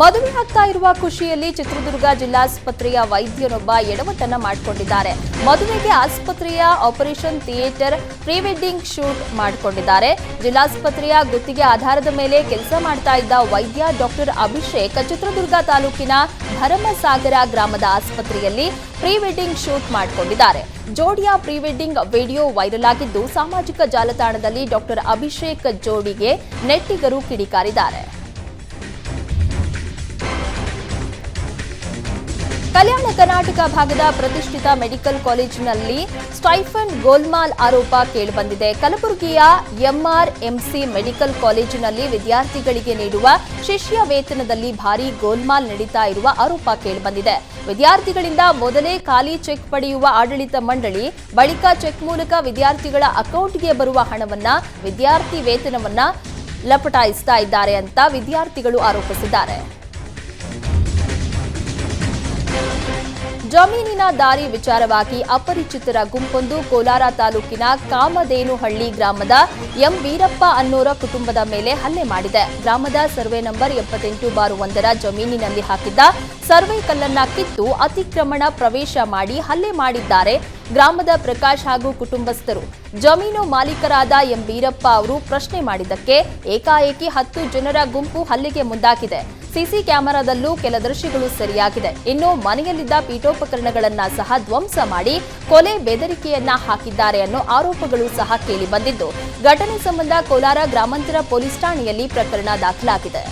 ಮದುವೆ ಆಗ್ತಾ ಇರುವ ಖುಷಿಯಲ್ಲಿ ಚಿತ್ರದುರ್ಗ ಜಿಲ್ಲಾಸ್ಪತ್ರೆಯ ವೈದ್ಯರೊಬ್ಬ ಎಡವಟ್ಟನ್ನ ಮಾಡಿಕೊಂಡಿದ್ದಾರೆ. ಮದುವೆಗೆ ಆಸ್ಪತ್ರೆಯ operation theatre pre wedding shoot ಮಾಡಿಕೊಂಡಿದ್ದಾರೆ. ಜಿಲ್ಲಾಸ್ಪತ್ರೆಯ ಗುತ್ತಿಗೆ ಆಧಾರದ ಮೇಲೆ ಕೆಲಸ ಮಾಡ್ತಾ ಇದ್ದ ವೈದ್ಯ ಡಾಕ್ಟರ್ ಅಭಿಷೇಕ್ ಚಿತ್ರದುರ್ಗ ತಾಲೂಕಿನ ಭರಮಸಾಗರ ಗ್ರಾಮದ ಆಸ್ಪತ್ರೆಯಲ್ಲಿ ಪ್ರೀ ವೆಡ್ಡಿಂಗ್ ಶೂಟ್ ಮಾಡಿಕೊಂಡಿದ್ದಾರೆ. ಜೋಡಿಯ ಪ್ರೀ ವೆಡ್ಡಿಂಗ್ ವಿಡಿಯೋ ವೈರಲ್ ಆಗಿದ್ದು ಸಾಮಾಜಿಕ ಜಾಲತಾಣದಲ್ಲಿ ಡಾಕ್ಟರ್ ಅಭಿಷೇಕ್ ಜೋಡಿಗೆ ನೆಟ್ಟಿಗರು ಕಿಡಿಕಾರಿದ್ದಾರೆ. ಕಲ್ಯಾಣ ಕರ್ನಾಟಕ ಭಾಗದ ಪ್ರತಿಷ್ಠಿತ ಮೆಡಿಕಲ್ ಕಾಲೇಜಿನಲ್ಲಿ ಸ್ಟೈಫನ್ ಗೋಲ್ಮಾಲ್ ಆರೋಪ ಕೇಳಿಬಂದಿದೆ. ಕಲಬುರಗಿಯ ಎಂಆರ್ಎಂಸಿ ಮೆಡಿಕಲ್ ಕಾಲೇಜಿನಲ್ಲಿ ವಿದ್ಯಾರ್ಥಿಗಳಿಗೆ ನೀಡುವ ಶಿಷ್ಯ ವೇತನದಲ್ಲಿ ಭಾರಿ ಗೋಲ್ಮಾಲ್ ನಡೀತಾ ಇರುವ ಆರೋಪ ಕೇಳಿಬಂದಿದೆ. ವಿದ್ಯಾರ್ಥಿಗಳಿಂದ ಮೊದಲೇ ಖಾಲಿ ಚೆಕ್ ಪಡೆಯುವ ಆಡಳಿತ ಮಂಡಳಿ, ಬಳಿಕ ಚೆಕ್ ಮೂಲಕ ವಿದ್ಯಾರ್ಥಿಗಳ ಅಕೌಂಟ್ಗೆ ಬರುವ ಹಣವನ್ನ ವಿದ್ಯಾರ್ಥಿ ವೇತನವನ್ನ ಲಪಟಾಯಿಸ್ತಾ ಇದ್ದಾರೆ ಅಂತ ವಿದ್ಯಾರ್ಥಿಗಳು ಆರೋಪಿಸಿದ್ದಾರೆ. ಜಮೀನಿನ ದಾರಿ ವಿಚಾರವಾಗಿ ಅಪರಿಚಿತರ ಗುಂಪೊಂದು ಕೋಲಾರ ತಾಲೂಕಿನ ಕಾಮದೇನುಹಳ್ಳಿ ಗ್ರಾಮದ ಎಂ ವೀರಪ್ಪ ಅನ್ನೋರ ಕುಟುಂಬದ ಮೇಲೆ ಹಲ್ಲೆ ಮಾಡಿದೆ. ಗ್ರಾಮದ ಸರ್ವೆ ನಂಬರ್ ಎಪ್ಪತ್ತೆಂಟು ಬಾರು ಒಂದರ ಜಮೀನಿನಲ್ಲಿ ಹಾಕಿದ್ದ ಸರ್ವೆ ಕಲ್ಲನ್ನ ಕಿತ್ತು ಅತಿಕ್ರಮಣ ಪ್ರವೇಶ ಮಾಡಿ ಹಲ್ಲೆ ಮಾಡಿದ್ದಾರೆ ಗ್ರಾಮದ ಪ್ರಕಾಶ್ ಹಾಗೂ ಕುಟುಂಬಸ್ಥರು. ಜಮೀನು ಮಾಲೀಕರಾದ ಎಂ ವೀರಪ್ಪ ಅವರು ಪ್ರಶ್ನೆ ಮಾಡಿದ್ದಕ್ಕೆ ಏಕಾಏಕಿ ಹತ್ತು ಜನರ ಗುಂಪು ಹಲ್ಲೆಗೆ ಮುಂದಾಗಿದೆ. ಸಿಸಿ ಕ್ಯಾಮೆರಾದಲ್ಲೂ ಕೆಲ ದೃಶ್ಯಗಳು ಸರಿಯಾಗಿದೆ. ಇನ್ನು ಮನೆಯಲ್ಲಿದ್ದ ಪೀಠೋಪಕರಣಗಳನ್ನ ಸಹ ಧ್ವಂಸ ಮಾಡಿ ಕೊಲೆ ಬೆದರಿಕೆಯನ್ನ ಹಾಕಿದ್ದಾರೆ ಅನ್ನೋ ಆರೋಪಗಳು ಸಹ ಕೇಳಿಬಂದಿದ್ದು ಘಟನೆ ಸಂಬಂಧ ಕೋಲಾರ ಗ್ರಾಮಾಂತರ ಪೊಲೀಸ್ ಠಾಣೆಯಲ್ಲಿ ಪ್ರಕರಣ ದಾಖಲಾಗಿದೆ.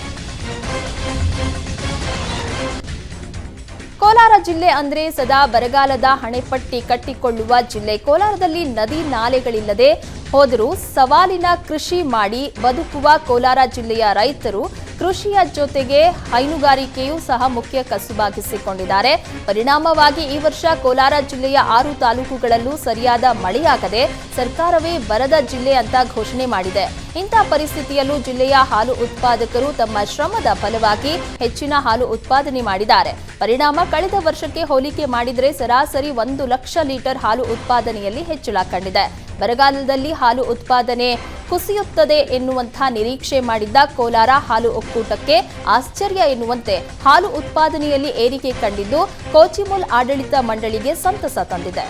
ಕೋಲಾರ ಜಿಲ್ಲೆ ಅಂದ್ರೆ ಸದಾ ಬರಗಾಲದ ಹಣೆಪಟ್ಟಿ ಕಟ್ಟಿಕೊಳ್ಳುವ ಜಿಲ್ಲೆ. ಕೋಲಾರದಲ್ಲಿ ನದಿ ನಾಲೆಗಳಿಲ್ಲದೆ ಹೋದರೂ ಸವಾಲಿನ ಕೃಷಿ ಮಾಡಿ ಬದುಕುವ ಕೋಲಾರ ಜಿಲ್ಲೆಯ ರೈತರು ಕೃಷಿಯ ಜೊತೆಗೆ ಹೈನುಗಾರಿಕೆಯೂ ಸಹ ಮುಖ್ಯ ಕಸುಬಾಗಿಸಿಕೊಂಡಿದ್ದಾರೆ ಪರಿಣಾಮವಾಗಿ ಈ ವರ್ಷ ಕೋಲಾರ ಜಿಲ್ಲೆಯ ಆರು ತಾಲೂಕುಗಳಲ್ಲೂ ಸರಿಯಾದ ಮಳೆಯಾಗದೆ ಸರ್ಕಾರವೇ ಬರದ ಜಿಲ್ಲೆ ಅಂತ ಘೋಷಣೆ ಮಾಡಿದೆ. ಇಂಥ ಪರಿಸ್ಥಿತಿಯಲ್ಲೂ ಜಿಲ್ಲೆಯ ಹಾಲು ಉತ್ಪಾದಕರು ತಮ್ಮ ಶ್ರಮದ ಫಲವಾಗಿ ಹೆಚ್ಚಿನ ಹಾಲು ಉತ್ಪಾದನೆ ಮಾಡಿದ್ದಾರೆ. ಪರಿಣಾಮ ಕಳೆದ ವರ್ಷಕ್ಕೆ ಹೋಲಿಕೆ ಮಾಡಿದರೆ ಸರಾಸರಿ ಒಂದು ಲಕ್ಷ ಲೀಟರ್ ಹಾಲು ಉತ್ಪಾದನೆಯಲ್ಲಿ ಹೆಚ್ಚಳ ಕಂಡಿದೆ. ಬರಗಾಲದಲ್ಲಿ ಹಾಲು ಉತ್ಪಾದನೆ ಕುಸಿಯುತ್ತದೆ ಎನ್ನುವಂಥ ನಿರೀಕ್ಷೆ ಮಾಡಿದ್ದ ಕೋಲಾರ ಹಾಲು ಒಕ್ಕೂಟಕ್ಕೆ ಆಶ್ಚರ್ಯ ಎನ್ನುವಂತೆ ಹಾಲು ಉತ್ಪಾದನೆಯಲ್ಲಿ ಏರಿಕೆ ಕಂಡಿದ್ದು ಕೋಚಿಮುಲ್ ಆಡಳಿತ ಮಂಡಳಿಗೆ ಸಂತಸ ತಂದಿದೆ.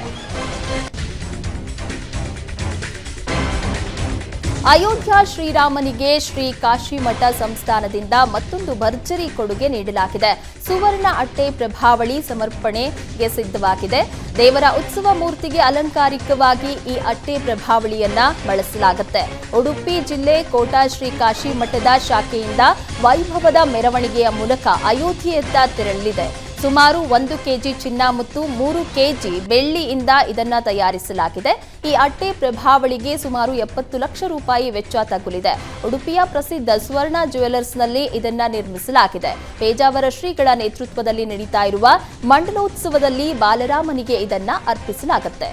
ಅಯೋಧ್ಯ ಶ್ರೀರಾಮನಿಗೆ ಶ್ರೀ ಕಾಶಿಮಠ ಸಂಸ್ಥಾನದಿಂದ ಮತ್ತೊಂದು ಭರ್ಜರಿ ಕೊಡುಗೆ ನೀಡಲಾಗಿದೆ. ಸುವರ್ಣ ಅಟ್ಟೆ ಪ್ರಭಾವಳಿ ಸಮರ್ಪಣೆಗೆ ಸಿದ್ಧವಾಗಿದೆ. ದೇವರ ಉತ್ಸವ ಮೂರ್ತಿಗೆ ಅಲಂಕಾರಿಕವಾಗಿ ಈ ಅಟ್ಟೆ ಪ್ರಭಾವಳಿಯನ್ನ ಬಳಸಲಾಗುತ್ತೆ. ಉಡುಪಿ ಜಿಲ್ಲೆ ಕೋಟಾ ಶ್ರೀ ಕಾಶಿ ಮಠದ ಶಾಖೆಯಿಂದ ವೈಭವದ ಮೆರವಣಿಗೆಯ ಮೂಲಕ ಅಯೋಧ್ಯೆಯತ್ತ ತೆರಳಲಿದೆ. ಸುಮಾರು ಒಂದು ಕೆಜಿ ಚಿನ್ನ ಮತ್ತು, ಮೂರು ಕೆಜಿ ಬೆಳ್ಳಿಯಿಂದ ಇದನ್ನ ತಯಾರಿಸಲಾಗಿದೆ. ಈ ಅಟ್ಟೆ ಪ್ರಭಾವಳಿಗೆ ಸುಮಾರು ಎಪ್ಪತ್ತು ಲಕ್ಷ ರೂಪಾಯಿ ವೆಚ್ಚ ತಗುಲಿದೆ. ಉಡುಪಿಯ ಪ್ರಸಿದ್ಧ ಸುವರ್ಣ ಜ್ಯುವೆಲರ್ಸ್ನಲ್ಲಿ ಇದನ್ನ ನಿರ್ಮಿಸಲಾಗಿದೆ. ಪೇಜಾವರ ಶ್ರೀಗಳ ನೇತೃತ್ವದಲ್ಲಿ ನಡೀತಾ ಇರುವ ಮಂಡಲೋತ್ಸವದಲ್ಲಿ ಬಾಲರಾಮನಿಗೆ ಇದನ್ನ ಅರ್ಪಿಸಲಾಗುತ್ತೆ.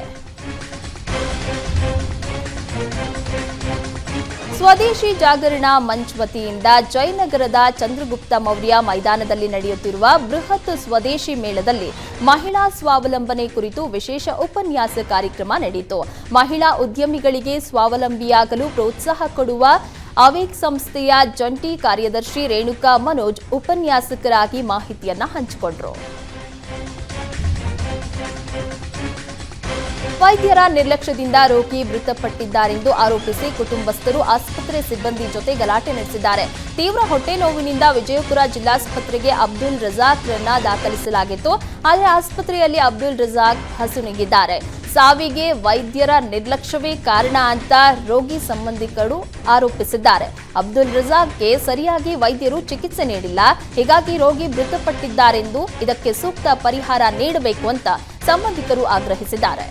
ಸ್ವದೇಶಿ ಜಾಗರಣ ಮಂಚ್ ವತಿಯಿಂದ ಜಯನಗರದ ಚಂದ್ರಗುಪ್ತ ಮೌರ್ಯ ಮೈದಾನದಲ್ಲಿ ನಡೆಯುತ್ತಿರುವ ಬೃಹತ್ ಸ್ವದೇಶಿ ಮೇಳದಲ್ಲಿ ಮಹಿಳಾ ಸ್ವಾವಲಂಬನೆ ಕುರಿತು ವಿಶೇಷ ಉಪನ್ಯಾಸ ಕಾರ್ಯಕ್ರಮ ನಡೆಯಿತು. ಮಹಿಳಾ ಉದ್ಯಮಿಗಳಿಗೆ ಸ್ವಾವಲಂಬಿಯಾಗಲು ಪ್ರೋತ್ಸಾಹ ಕೊಡುವ ಅವೇಕ್ ಸಂಸ್ಥೆಯ ಜಂಟಿ ಕಾರ್ಯದರ್ಶಿ ರೇಣುಕಾ ಮನೋಜ್ ಉಪನ್ಯಾಸಕರಾಗಿ ಮಾಹಿತಿಯನ್ನು ಹಂಚಿಕೊಂಡರು. ವೈದ್ಯರ ನಿರ್ಲಕ್ಷ್ಯದಿಂದ ರೋಗಿ ಮೃತಪಟ್ಟಿದ್ದಾರೆಂದು ಆರೋಪಿಸಿ ಕುಟುಂಬಸ್ಥರು ಆಸ್ಪತ್ರೆ ಸಿಬ್ಬಂದಿ ಜೊತೆ ಗಲಾಟೆ ನಡೆಸಿದ್ದಾರೆ. ತೀವ್ರ ಹೊಟ್ಟೆ ನೋವಿನಿಂದ ವಿಜಯಪುರ ಜಿಲ್ಲಾಸ್ಪತ್ರೆಗೆ ಅಬ್ದುಲ್ ರಜಾಕ್ರನ್ನ ದಾಖಲಿಸಲಾಗಿತ್ತು. ಆದರೆ ಆಸ್ಪತ್ರೆಯಲ್ಲಿ ಅಬ್ದುಲ್ ರಜಾಕ್ ಹಸುನಿಗಿದ್ದಾರೆ ಸಾವಿಗೆ ವೈದ್ಯರ ನಿರ್ಲಕ್ಷ್ಯವೇ ಕಾರಣ ಅಂತ ರೋಗಿ ಸಂಬಂಧಿಕರು ಆರೋಪಿಸಿದ್ದಾರೆ. ಅಬ್ದುಲ್ ರಜಾಕ್ಗೆ ಸರಿಯಾಗಿ ವೈದ್ಯರು ಚಿಕಿತ್ಸೆ ನೀಡಿಲ್ಲ. ಹೀಗಾಗಿ ರೋಗಿ ಮೃತಪಟ್ಟಿದ್ದಾರೆಂದು ಇದಕ್ಕೆ ಸೂಕ್ತ ಪರಿಹಾರ ನೀಡಬೇಕು ಅಂತ ಸಂಬಂಧಿಕರು ಆಗ್ರಹಿಸಿದ್ದಾರೆ.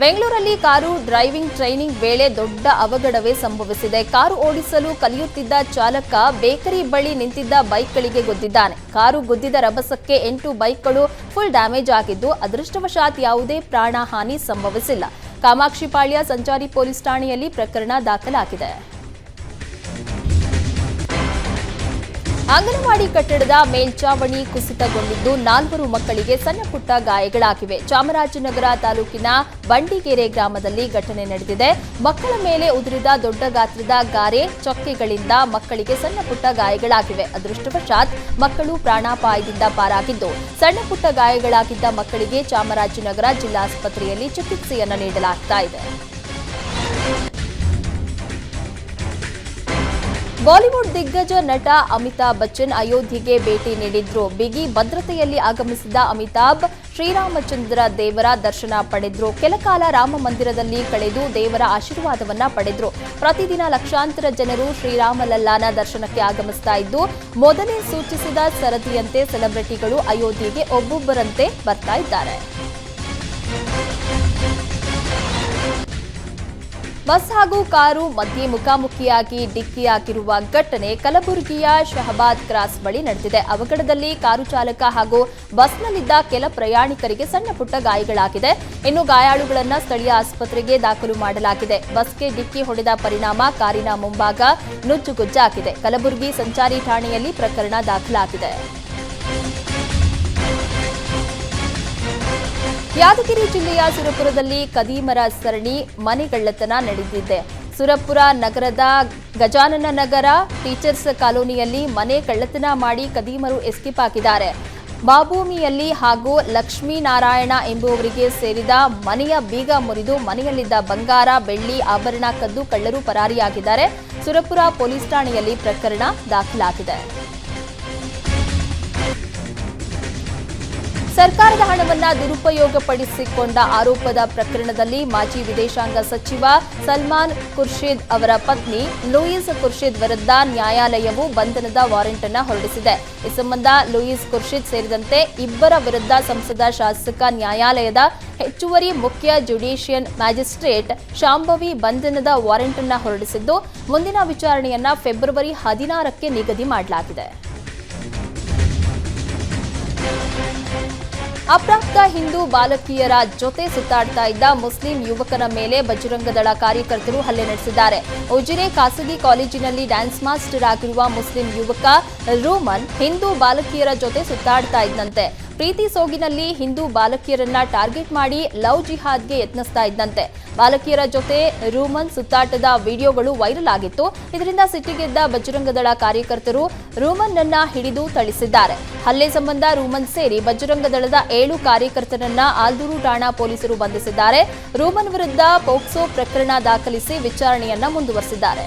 ಬೆಂಗಳೂರಲ್ಲಿ ಕಾರು ಡ್ರೈವಿಂಗ್ ಟ್ರೈನಿಂಗ್ ವೇಳೆ ದೊಡ್ಡ ಅವಘಡವೇ ಸಂಭವಿಸಿದೆ. ಕಾರು ಓಡಿಸಲು ಕಲಿಯುತ್ತಿದ್ದ ಚಾಲಕ ಬೇಕರಿ ಬಳಿ ನಿಂತಿದ್ದ ಬೈಕ್ಗಳಿಗೆ ಗುದ್ದಿದ್ದಾನೆ. ಕಾರು ಗುದ್ದಿದ ರಭಸಕ್ಕೆ ಎಂಟು ಬೈಕ್ಗಳು ಫುಲ್ ಡ್ಯಾಮೇಜ್ ಆಗಿದ್ದು, ಅದೃಷ್ಟವಶಾತ್ ಯಾವುದೇ ಪ್ರಾಣಹಾನಿ ಸಂಭವಿಸಿಲ್ಲ. ಕಾಮಾಕ್ಷಿಪಾಳ್ಯ ಸಂಚಾರಿ ಪೊಲೀಸ್ ಠಾಣೆಯಲ್ಲಿ ಪ್ರಕರಣ ದಾಖಲಾಗಿದೆ. ಅಂಗನವಾಡಿ ಕಟ್ಟಡದ ಮೇಲ್ಚಾವಣಿ ಕುಸಿತಗೊಂಡಿದ್ದು ನಾಲ್ವರು ಮಕ್ಕಳಿಗೆ ಸಣ್ಣಪುಟ್ಟ ಗಾಯಗಳಾಗಿವೆ. ಚಾಮರಾಜನಗರ ತಾಲೂಕಿನ ಬಂಡಿಗೆರೆ ಗ್ರಾಮದಲ್ಲಿ ಘಟನೆ ನಡೆದಿದೆ. ಮಕ್ಕಳ ಮೇಲೆ ಉದುರಿದ ದೊಡ್ಡ ಗಾತ್ರದ ಗಾರೆ ಚೊಕ್ಕೆಗಳಿಂದ ಮಕ್ಕಳಿಗೆ ಸಣ್ಣಪುಟ್ಟ ಗಾಯಗಳಾಗಿವೆ. ಅದೃಷ್ಟವಶಾತ್ ಮಕ್ಕಳು ಪ್ರಾಣಾಪಾಯದಿಂದ ಪಾರಾಗಿದ್ದು ಸಣ್ಣಪುಟ್ಟ ಗಾಯಗಳಾಗಿದ್ದ ಮಕ್ಕಳಿಗೆ ಚಾಮರಾಜನಗರ ಜಿಲ್ಲಾಸ್ಪತ್ರೆಯಲ್ಲಿ ಚಿಕಿತ್ಸೆಯನ್ನು ನೀಡಲಾಗ್ತಾ ಇದೆ. ಬಾಲಿವುಡ್ ದಿಗ್ಗಜ ನಟ ಅಮಿತಾಬ್ ಬಚ್ಚನ್ ಅಯೋಧ್ಯೆಗೆ ಭೇಟಿ ನೀಡಿದ್ರು. ಬಿಗಿ ಭದ್ರತೆಯಲ್ಲಿ ಆಗಮಿಸಿದ ಅಮಿತಾಬ್ ಶ್ರೀರಾಮಚಂದ್ರ ದೇವರ ದರ್ಶನ ಪಡೆದ್ರು. ಕೆಲಕಾಲ ರಾಮ ಮಂದಿರದಲ್ಲಿ ಕಳೆದು ದೇವರ ಆಶೀರ್ವಾದವನ್ನ ಪಡೆದ್ರು. ಪ್ರತಿದಿನ ಲಕ್ಷಾಂತರ ಜನರು ಶ್ರೀರಾಮಲಲ್ಲಾನ ದರ್ಶನಕ್ಕೆ ಆಗಮಿಸ್ತಾ ಇದ್ದು, ಮೊದಲೇ ಸೂಚಿಸಿದ ಸರದಿಯಂತೆ ಸೆಲೆಬ್ರಿಟಿಗಳು ಅಯೋಧ್ಯೆಗೆ ಒಬ್ಬೊಬ್ಬರಂತೆ ಬರ್ತಾ ಇದ್ದಾರೆ. ಬಸ್ ಹಾಗೂ ಕಾರು ಮಧ್ಯೆ ಮುಖಾಮುಖಿಯಾಗಿ ಡಿಕ್ಕಿಯಾಗಿರುವ ಘಟನೆ ಕಲಬುರಗಿಯ ಶಹಬಾದ್ ಕ್ರಾಸ್ ಬಳಿ ನಡೆದಿದೆ. ಅವಘಡದಲ್ಲಿ ಕಾರು ಚಾಲಕ ಹಾಗೂ ಬಸ್ನಲ್ಲಿದ್ದ ಕೆಲ ಪ್ರಯಾಣಿಕರಿಗೆ ಸಣ್ಣ ಪುಟ್ಟ ಗಾಯಗಳಾಗಿದೆ. ಇನ್ನು ಗಾಯಾಳುಗಳನ್ನು ಸ್ಥಳೀಯ ಆಸ್ಪತ್ರೆಗೆ ದಾಖಲು ಮಾಡಲಾಗಿದೆ. ಬಸ್ಗೆ ಡಿಕ್ಕಿ ಹೊಡೆದ ಪರಿಣಾಮ ಕಾರಿನ ಮುಂಭಾಗ ನುಜ್ಜುಗುಜ್ಜಾಗಿದೆ ಕಲಬುರಗಿ ಸಂಚಾರಿ ಠಾಣೆಯಲ್ಲಿ ಪ್ರಕರಣ ದಾಖಲಾಗಿದೆ. ಯಾದಗಿರಿ ಜಿಲ್ಲೆಯ ಸುರಪುರದಲ್ಲಿ ಕದೀಮರ ಸರಣಿ ಮನೆಗಳ್ಳತನ ನಡೆದಿದೆ. ಸುರಪುರ ನಗರದ ಗಜಾನನ ನಗರ ಟೀಚರ್ಸ್ ಕಾಲೋನಿಯಲ್ಲಿ ಮನೆ ಕಳ್ಳತನ ಮಾಡಿ ಕದೀಮರು ಎಸ್ಕೇಪ್ ಆಗಿದ್ದಾರೆ ಬಾಭೂಮಿಯಲ್ಲಿ ಹಾಗೂ ಲಕ್ಷ್ಮೀನಾರಾಯಣ ಎಂಬುವವರಿಗೆ ಸೇರಿದ ಮನೆಯ ಬೀಗ ಮುರಿದು ಮನೆಯಲ್ಲಿದ್ದ ಬಂಗಾರ, ಬೆಳ್ಳಿ, ಆಭರಣ ಕದ್ದು ಕಳ್ಳರು ಪರಾರಿಯಾಗಿದ್ದಾರೆ. ಸುರಪುರ ಪೊಲೀಸ್ ಠಾಣೆಯಲ್ಲಿ ಪ್ರಕರಣ ದಾಖಲಾಗಿದೆ. ಸರ್ಕಾರದ ಹಣವನ್ನ ದುರುಪಯೋಗಪಡಿಸಿಕೊಂಡ ಆರೋಪದ ಪ್ರಕರಣದಲ್ಲಿ ಮಾಜಿ ವಿದೇಶಾಂಗ ಸಚಿವ ಸಲ್ಮಾನ್ ಖುರ್ಷಿದ್ ಅವರ ಪತ್ನಿ ಲೂಯಿಸ್ ಖುರ್ಷಿದ್ ವಿರುದ್ಧ ನ್ಯಾಯಾಲಯವು ಬಂಧನದ ವಾರೆಂಟ್ ಅನ್ನು ಹೊರಡಿಸಿದೆ. ಈ ಸಂಬಂಧ ಲೂಯಿಸ್ ಖುರ್ಷಿದ್ ಸೇರಿದಂತೆ ಇಬ್ಬರ ವಿರುದ್ಧ ಸಂಸದ, ಶಾಸಕ, ನ್ಯಾಯಾಲಯದ ಹೆಚ್ಚುವರಿ ಮುಖ್ಯ ಜುಡಿಷಿಯನ್ ಮ್ಯಾಜಿಸ್ಟ್ರೇಟ್ ಶಾಂಭವಿ ಬಂಧನದ ವಾರೆಂಟ್ ಅನ್ನು ಹೊರಡಿಸಿದ್ದು, ಮುಂದಿನ ವಿಚಾರಣೆಯನ್ನ ಫೆಬ್ರವರಿ ಹದಿನಾರಕ್ಕೆ ನಿಗದಿ ಮಾಡಲಾಗಿದೆ. ಅಪ್ರಾಪ್ತ ಹಿಂದೂ ಬಾಲಕಿಯರ ಜೊತೆ ಸುತ್ತಾಡ್ತಾ ಇದ್ದ ಮುಸ್ಲಿಂ ಯುವಕನ ಮೇಲೆ ಬಜರಂಗದಳ ಕಾರ್ಯಕರ್ತರು ಹಲ್ಲೆ ನಡೆಸಿದ್ದಾರೆ. ಉಜಿರೆ ಖಾಸಗಿ ಕಾಲೇಜಿನಲ್ಲಿ ಡ್ಯಾನ್ಸ್ ಮಾಸ್ಟರ್ ಆಗಿರುವ ಮುಸ್ಲಿಂ ಯುವಕ ರೋಮನ್ ಹಿಂದೂ ಬಾಲಕಿಯರ ಜೊತೆ ಸುತ್ತಾಡ್ತಾ ಇದ್ದಂತೆ. ಪ್ರೀತಿ ಸೋಗಿನಲ್ಲಿ ಹಿಂದೂ ಬಾಲಕಿಯರನ್ನ ಟಾರ್ಗೆಟ್ ಮಾಡಿ ಲವ್ ಜಿಹಾದ್ಗೆ ಯತ್ನಿಸ್ತಾ ಇದ್ದಂತೆ. ಬಾಲಕಿಯರ ಜೊತೆ ರೂಮನ್ ಸುತ್ತಾಟದ ವಿಡಿಯೋಗಳು ವೈರಲ್ ಆಗಿತ್ತು. ಇದರಿಂದ ಸಿಟ್ಟಿಗೆದ್ದ ಬಜರಂಗದಳ ಕಾರ್ಯಕರ್ತರು ರೂಮನ್ ಅನ್ನ ಹಿಡಿದು ಥಳಿಸಿದ್ದಾರೆ. ಹಲ್ಲೆ ಸಂಬಂಧ ರೂಮನ್ ಸೇರಿ ಬಜರಂಗದಳದ ಏಳು ಕಾರ್ಯಕರ್ತರನ್ನ ಆಲ್ದೂರು ಠಾಣಾ ಪೊಲೀಸರು ಬಂಧಿಸಿದ್ದಾರೆ. ರೂಮನ್ ವಿರುದ್ಧ ಪೋಕ್ಸೋ ಪ್ರಕರಣ ದಾಖಲಿಸಿ ವಿಚಾರಣೆಯನ್ನ ಮುಂದುವರೆಸಿದ್ದಾರೆ.